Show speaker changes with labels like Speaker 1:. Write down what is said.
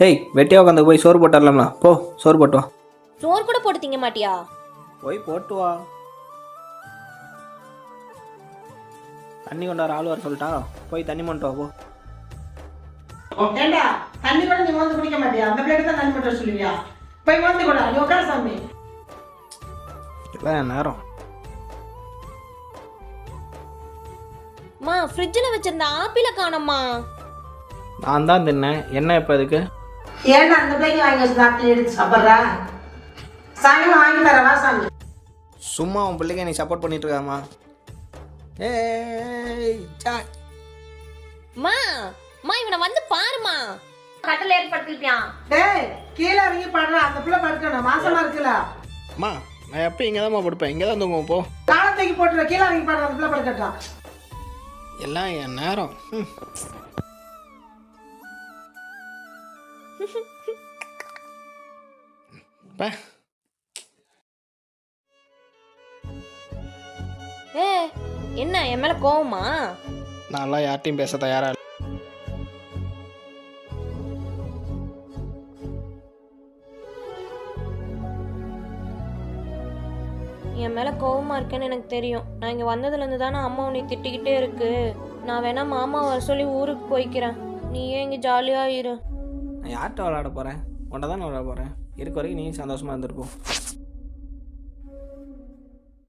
Speaker 1: ஏய் வெட்டியா உட்காந்து போய் சோறு போட்டு வரலாம்ல போ சோறு போட்டு வா.
Speaker 2: சோறு கூட போட்டு திங்க மாட்டியா?
Speaker 1: போய் போட்டு வா. தண்ணி கொண்டு வர ஆள் வர சொல்லிட்டா? போய் தண்ணி மட்டும் வா போ.
Speaker 3: ஏண்டா தண்ணி கூட நீ வந்து குடிக்க மாட்டியா? அந்த பிளேட் தான் தண்ணி மட்டும் சொல்லுவியா? போய் வந்து கூட நீ உட்கார சாமி.
Speaker 1: இல்லை நேரம்.
Speaker 2: மா ஃப்ரிட்ஜில் வச்சிருந்த ஆப்பிள காணோம்மா.
Speaker 1: நான் தான் தின்னேன். என்ன இப்போ இதுக்கு?
Speaker 3: ஏன்டா அந்த பிள்ளைக்கு வாங்கி வச்சு ஆப்பிள் எடுத்து சாப்பிட்றா? சாயங்காலம் வாங்கி தரவா சாமி?
Speaker 1: சும்மா உன் பிள்ளைக்கு நீ சப்போர்ட் பண்ணிட்டு இருக்காமா ஏய் சா.
Speaker 2: மா மா இவனை வந்து பாருமா. கட்டல ஏற்படுத்திட்டான்
Speaker 3: டேய் கீழே இறங்கி பாடுற. அந்த பிள்ளை படுக்கணும் மாசமா இருக்குல்ல
Speaker 1: அம்மா நான் எப்போ இங்கே தான் படுப்பேன். இங்கே தான் தூங்குவோம் போ.
Speaker 3: காலத்தைக்கு போட்டுற கீழே இறங்கி பாடுற அந்த பிள்ளை படுக்கட்டும்.
Speaker 1: எல்லாம் என் நேரம்.
Speaker 2: ஏ என்ன என் மேல கோவமா?
Speaker 1: நான்லாம் யார்ட்டையும் பேச தயாரா இல்லை.
Speaker 2: என் மேல கோவமா இருக்கேன்னு எனக்கு தெரியும். நான் இங்க வந்ததுல இருந்து தானே அம்மா உன்னை திட்டிக்கிட்டே இருக்கு. நான் வேணா மாமா வர சொல்லி ஊருக்கு போய்க்கிறேன். நீயே இங்க ஜாலியா இரு.
Speaker 1: நான் யார்கிட்ட விளாட போகிறேன் உன்ட்ட தான் விளாட போகிறேன் இருக்க வரைக்கும் நீ சந்தோஷமாக இருந்திருப்போம்.